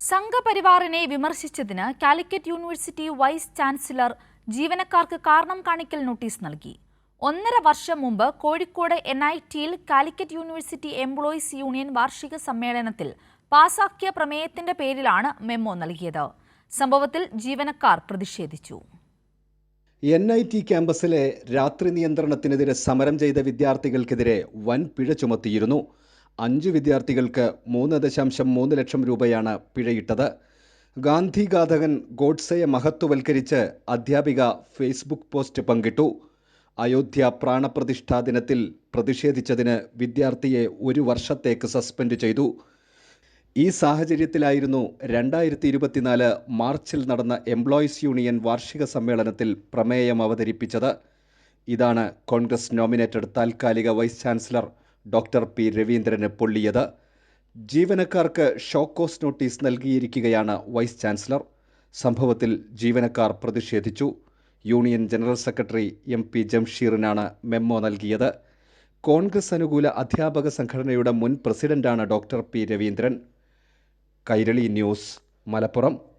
സംഘപരിവാറിനെ വിമർശിച്ചതിന് Calicut university vice chancellor ജീവനക്കാർക്ക് കാരണം കാണിക്കൽ നോട്ടീസ് നൽകി. ഒന്നര വർഷം മുമ്പ് കോഴിക്കോട് എൻ ഐ ടിയിൽ കാലിക്കറ്റ് യൂണിവേഴ്സിറ്റി എംപ്ലോയീസ് യൂണിയൻ വാർഷിക സമ്മേളനത്തിൽ പാസാക്കിയ പ്രമേയത്തിന്റെ പേരിലാണ് മെമ്മോ നൽകിയത്. സംഭവത്തിൽ ജീവനക്കാർ പ്രതിഷേധിച്ചു. എൻ ഐ ടി ക്യാമ്പസിലെ രാത്രി നിയന്ത്രണത്തിനെതിരെ സമരം ചെയ്ത വിദ്യാർത്ഥികൾക്കെതിരെ വൻ പിഴ ചുമത്തിയിരുന്നു. അഞ്ച് വിദ്യാർത്ഥികൾക്ക് മൂന്ന് ദശാംശം മൂന്ന് ലക്ഷം രൂപയാണ് പിഴയിട്ടത്. ഗാന്ധി ഘാതകൻ ഗോഡ്സയെ മഹത്വവൽക്കരിച്ച് അധ്യാപിക ഫേസ്ബുക്ക് പോസ്റ്റ് പങ്കിട്ടു. അയോധ്യ പ്രാണപ്രതിഷ്ഠാ ദിനത്തിൽ പ്രതിഷേധിച്ചതിന് വിദ്യാർത്ഥിയെ ഒരു വർഷത്തേക്ക് സസ്പെൻഡ് ചെയ്തു. ഈ സാഹചര്യത്തിലായിരുന്നു രണ്ടായിരത്തി ഇരുപത്തിനാല് മാർച്ചിൽ നടന്ന എംപ്ലോയീസ് യൂണിയൻ വാർഷിക സമ്മേളനത്തിൽ പ്രമേയം അവതരിപ്പിച്ചത്. ഇതാണ് കോൺഗ്രസ് നോമിനേറ്റഡ് താൽക്കാലിക വൈസ് ചാൻസലർ ഡോക്ടർ പി രവീന്ദ്രന് പൊള്ളിയത്. ജീവനക്കാർക്ക് ഷോക്കോസ് നോട്ടീസ് നൽകിയിരിക്കുകയാണ് വൈസ് ചാൻസലർ. സംഭവത്തിൽ ജീവനക്കാർ പ്രതിഷേധിച്ചു. Union general secretary M P ജംഷീറിനാണ് memo നൽകിയത്. കോൺഗ്രസ് അനുകൂല അധ്യാപക സംഘടനയുടെ മുൻ പ്രസിഡന്റാണ് doctor P Raveendran. Kairali news Malappuram.